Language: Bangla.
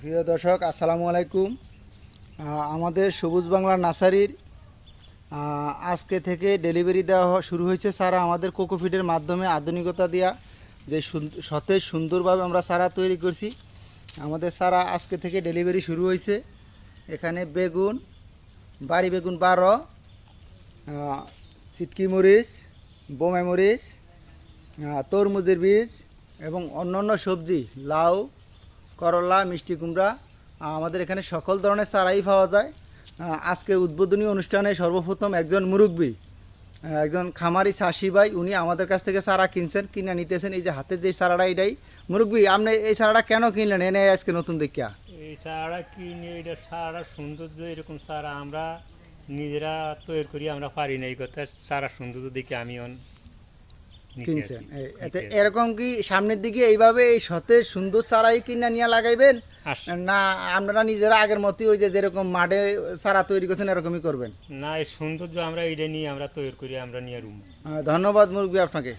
প্রিয় দর্শক, আসসালামু আলাইকুম। আমাদের সবুজ বাংলা নার্সারির আজকে থেকে ডেলিভারি দেওয়া শুরু হয়েছে সারা আমাদের কোকোফিডের মাধ্যমে আধুনিকতা দেওয়া যে সতেজ, সুন্দরভাবে আমরা সারা তৈরি করছি। আমাদের সারা আজকে থেকে ডেলিভারি শুরু হয়েছে। এখানে বেগুন, বাড়ি বেগুন বারো চিটকি মরিচ, বোমে মরিচ তরমুজের বীজ এবং অন্যান্য সবজি, লাউ করলা, মিষ্টি কুমড়া আমাদের এখানে সকল ধরনের চারাই পাওয়া যায়। আজকে উদ্বোধনী অনুষ্ঠানে সর্বপ্রথম একজন মুরব্বী একজন খামারি চাষি ভাই, উনি আমাদের কাছ থেকে চারা কিনছেন, কিনে নিতেছেন। এই যে হাতে যে চারাটা এটাই। মুরব্বী, আপনি এই চারাটা কেন কিনলেন? এনে আজকে নতুন দেখিয়া। এই চারা কিনে, এটা সারা সৌন্দর্য, এরকম চারা আমরা নিজেরা তৈরি করি, আমরা পারি না। এই কথা সারা সৌন্দর্য দেখে আমি কিনছেন? এরকম কি সামনের দিকে এইভাবে এই সতেজ সুন্দর চারাই কিনা নিয়ে লাগাইবেন? না আপনারা নিজেরা আগের মতই ওই যে যেরকম মাঠে সারা তৈরি করছেন এরকমই করবেন? না এই সৌন্দর্য আমরা এটা নিয়ে আমরা তৈরি করি আমরা নিয়ে রুম। ধন্যবাদ মুরগি আপনাকে।